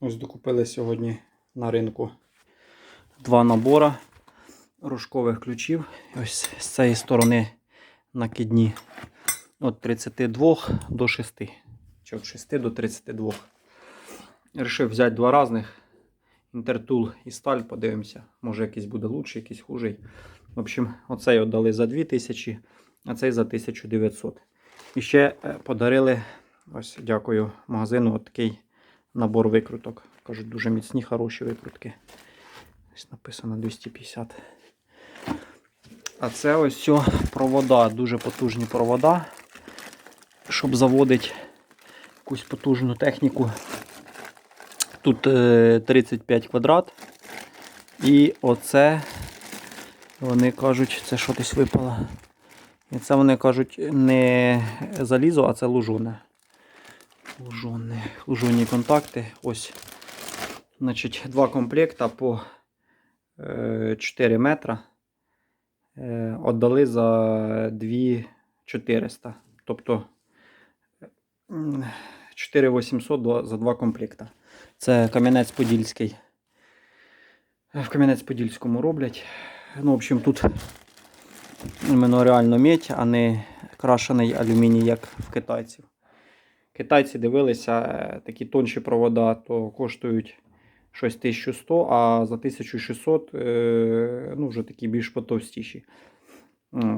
Ось докупили сьогодні на ринку два набора рожкових ключів. Ось з цієї сторони накидні від 32 до 6. Чи від 6 до 32. Рішив взяти два різних. Інтертул і сталь, подивимося. Може якийсь буде лучший, якийсь хужий. В общем, оцей віддали за 2000, а цей за 1900. І ще е, подарили, ось дякую магазину, от такий набор викруток. Кажуть, дуже міцні, хороші викрутки. Ось написано 250. А це ось все провода, дуже потужні провода. Щоб заводити якусь потужну техніку. Тут е, 35 квадрат. І оце вони кажуть, це що десь випало. І це вони кажуть не залізо, а це лужоне. Лужоне. Лужонні контакти. Ось. Значить, два комплекта по е, 4 метра. Е, Отдали за 2400. Тобто 4800 за два комплекта. Це Кам'янець-Подільський. Е, В Кам'янець-Подільському роблять. Ну, в общем, тут іменно реально медь, а не крашений алюміній, як в китайців. Китайці дивилися, е, такі тонші провода, то коштують щось 1100, а за 1600 е, ну, вже такі більш потовстіші.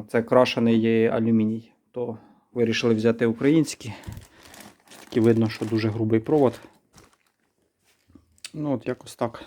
Це крашений алюміній. То вирішили взяти українські. Такі видно, що дуже грубий провод. Ну, от якось так.